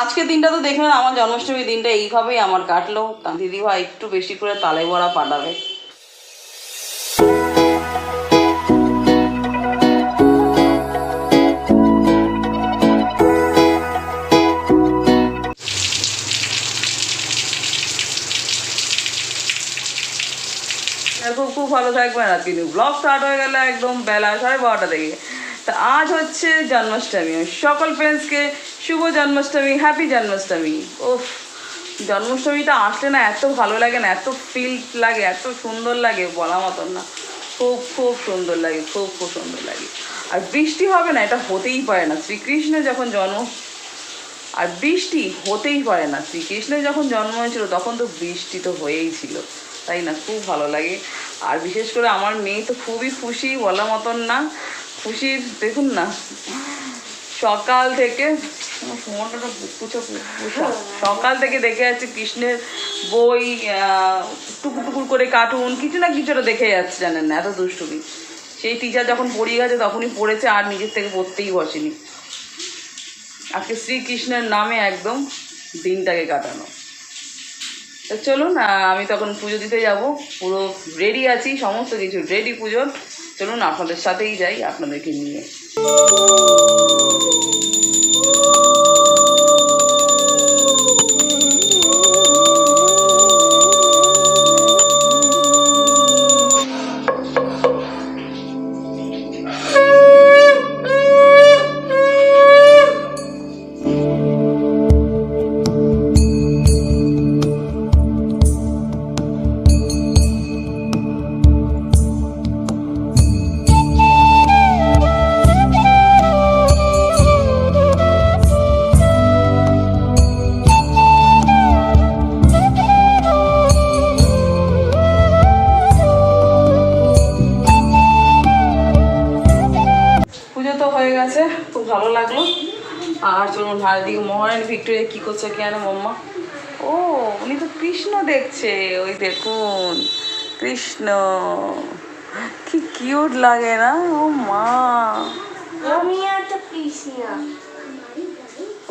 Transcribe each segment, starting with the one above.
আজকের দিনটা তো দেখলেন আমার জন্মাষ্টমীর দিনটা এইভাবেই আমার কাটলো। দিদিভাই একটু বেশি করে তালে বড়া পাঠাবে। খুব খুব ভালো থাকবেন আর কিন্তু ব্লগ স্টার্ট হয়ে গেলে একদম বেলা সাড়ে বারোটা থেকে। তা আজ হচ্ছে জন্মাষ্টমী। সকল ফ্রেন্ডসকে শুভ জন্মাষ্টমী হ্যাপি জন্মাষ্টমী। ওফ জন্মাষ্টমীটা আসলে না এত ভালো লাগে না, এত ফিল লাগে, এত সুন্দর লাগে বলা মতন না। খুব খুব সুন্দর লাগে, খুব খুব সুন্দর লাগে। আর বৃষ্টি হবে না, এটা হতেই পারে না। শ্রীকৃষ্ণের যখন জন্ম, আর বৃষ্টি হতেই পারে না। শ্রীকৃষ্ণের যখন জন্ম হয়েছিল, তখন তো বৃষ্টি তো হয়েই ছিল, তাই না? খুব ভালো লাগে। আর বিশেষ করে আমার মেয়ে তো খুবই খুশি বলা মতন না। খুশির, দেখুন না, সকাল থেকে সকাল থেকে দেখে যাচ্ছে কৃষ্ণের বই টুকুর টুকুর করে কার্টুন কিছু না কিছুটা দেখে যাচ্ছে জানেন না, এত দুষ্টুমি। সেই টিচার যখন পড়িয়ে গেছে তখনই পড়েছে, আর নিজের থেকে পড়তেই বসেনি। আজকে শ্রীকৃষ্ণের নামে একদম দিনটাকে কাটানো। তো চলুন আমি তখন পুজো দিতে যাব। পুরো রেডি আছি, সমস্ত কিছু রেডি পুজোর। চলুন, আপনাদের সাথেই যাই, আপনাদেরকে নিয়ে। লাগল। আর চলুন আর মহারানী ভিক্টোরিয়া কী করছে কেন মাম্মা? ও উনি তো কৃষ্ণ দেখছে। ওই দেখুন কৃষ্ণ। কি কিউট লাগে না? ও মা।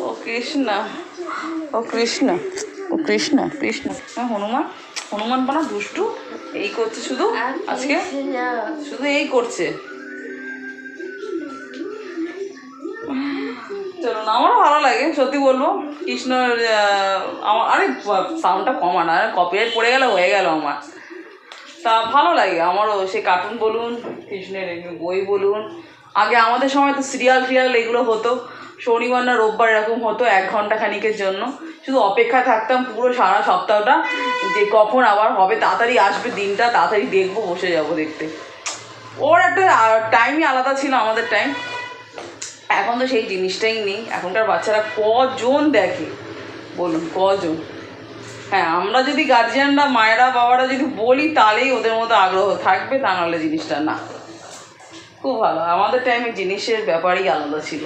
ও কৃষ্ণ। ও কৃষ্ণ। ও কৃষ্ণ কৃষ্ণ। হ্যাঁ হনুমান হনুমান বানা দুষ্টু। এই করছে শুধু আজকে। শুধু এই করছে। আমারও ভালো লাগে, সত্যি বলব। কৃষ্ণর আমার আরে সাউন্ডটা কমান আর কপিরাইট পড়ে গেলে হয়ে গেল আমার। তা ভালো লাগে, আমারও সে কার্টুন বলুন, কৃষ্ণের বই বলুন। আগে আমাদের সময় তো সিরিয়াল ফিরিয়াল এগুলো হতো। শনিবার না রোববার এরকম হতো, এক ঘণ্টা খানিকের জন্য। শুধু অপেক্ষা থাকতাম পুরো সারা সপ্তাহটা, যে কখন আবার হবে, তাড়াতাড়ি আসবে দিনটা, তাড়াতাড়ি দেখব, বসে যাব দেখতে। ওর একটা টাইমই আলাদা ছিল আমাদের টাইম তো সেই জিনিসটাই নেই। এখনকার বাচ্চারা কজন দেখে? বলুন, কজন? হ্যাঁ আমরা যদি গার্জিয়ানরা মায়েরা, বাবারা যদি বলি, তাহলেই ওদের মতো আগ্রহ থাকবে, তা নাহলে জিনিসটা না। খুব ভালো। আমাদের টাইমে জিনিসের ব্যাপারই আলাদা ছিল।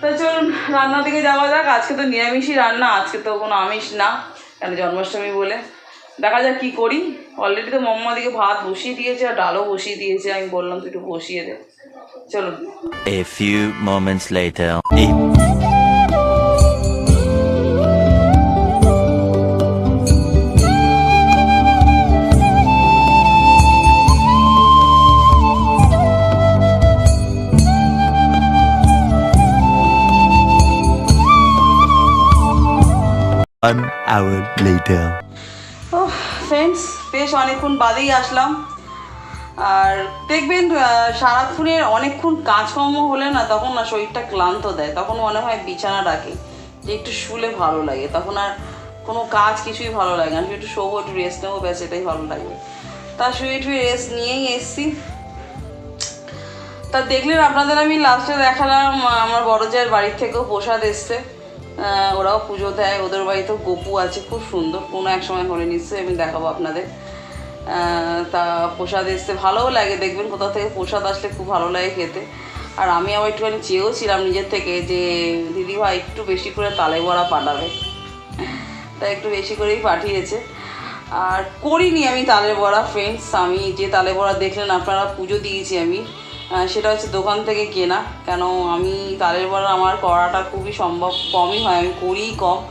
তো চলুন, রান্নার দিকে যাওয়া যাক। আজকে তো নিরামিষই রান্না, আজকে তো কোনো আমিষ না, কেন জন্মাষ্টমী বলে। দেখা যাক কী করি অলরেডি তো মম্মা দিকে ভাত বসিয়ে দিয়েছে আর ডালও বসিয়ে দিয়েছে আমি বললাম তুই একটু বসিয়ে দে চলুন A few moments. One hour later. Friends বেশ অনেকক্ষণ বাদেই আসলাম। আর দেখবেন সারাক্ষণের অনেকক্ষণ কাজকর্ম হলে না তখন না শরীরটা ক্লান্ত দেয়। তখন মনে হয় বিছানা ডাকে, যে একটু শুলে ভালো লাগে। তখন আর কোনো কাজ কিছুই ভালো লাগে না। একটু শোবো, একটু রেস্ট নেব, ব্যাস, এটাই ভালো লাগবে। তা শুয়ে টুয়ে রেস্ট নিয়েই এসছি। তা দেখলেন, আপনাদের আমি লাস্টে দেখালাম আমার বড় জায়ের বাড়ির থেকেও প্রসাদ এসছে। ওরাও পুজো দেয়। ওদের বাড়িতেও গপু আছে, খুব সুন্দর। কোনো এক সময় হলে নিশ্চয়ই আমি দেখাবো আপনাদের। তা প্রসাদ এসছে, ভালোও লাগে, দেখবেন কোথাও থেকে প্রসাদ আসলে খুব ভালো লাগে খেতে। আর আমি আবার একটুখানি চেয়েও ছিলাম নিজের থেকে যে, দিদিভাই একটু বেশি করে তালে বড়া পাঠাবে। তা একটু বেশি করেই পাঠিয়েছে। আর করিনি আমি তালের বড়া ফ্রেন্ডস আমি যে তালে বড়া দেখলেন, আপনারা পুজো দিয়েছি আমি। সেটা হচ্ছে দোকান থেকে কেনা। কেন আমি তালের বড়া আমার করাটা খুবই সম্ভব কমই হয় আমি করিই কম।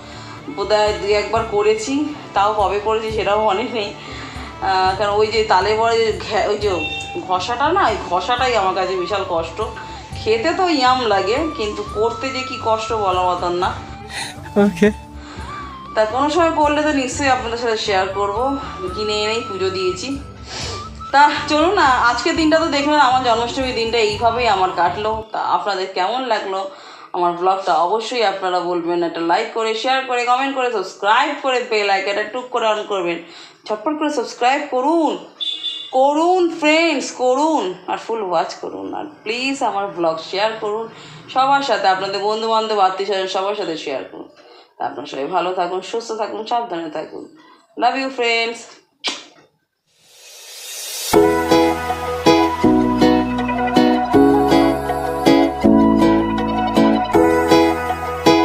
বোধহয় দুই একবার করেছি তাও কবে করেছি সেটাও মনে নেই। কারণ ওই যে তালে বড়া যে ঘ্যা- ওই যে ঘষাটা না ওই ঘষাটাই আমার কাছে বিশাল কষ্ট। খেতে তো ইয়াম লাগে কিন্তু করতে যে কি কষ্ট বলা মতন না. তা কোনো সময় করলে তো নিশ্চয়ই আপনাদের সাথে শেয়ার করব। কিনে এনেই পুজো দিয়েছি। তা চলুন না, আজকের দিনটা তো দেখলেন আমার জন্মাষ্টমীর দিনটা এইভাবেই আমার কাটলো। তা আপনাদের কেমন লাগল আমার ব্লগটা অবশ্যই আপনারা বলবেন, একটা লাইক করে শেয়ার করে কমেন্ট করে সাবস্ক্রাইব করে বেল আইকনটা টুক করে অন করবেন। ছটপট করে সাবস্ক্রাইব করুন করুন ফ্রেন্ডস করুন, আর ফুল ওয়াচ করুন। আর প্লিজ আমার ব্লগ শেয়ার করুন, সবার সাথে আপনাদের বন্ধু বান্ধব আত্মীয় স্বজন সবার সাথে শেয়ার করুন। আপনারা সবাই ভালো থাকুন, সুস্থ থাকুন, সাবধানে থাকুন। Love you friends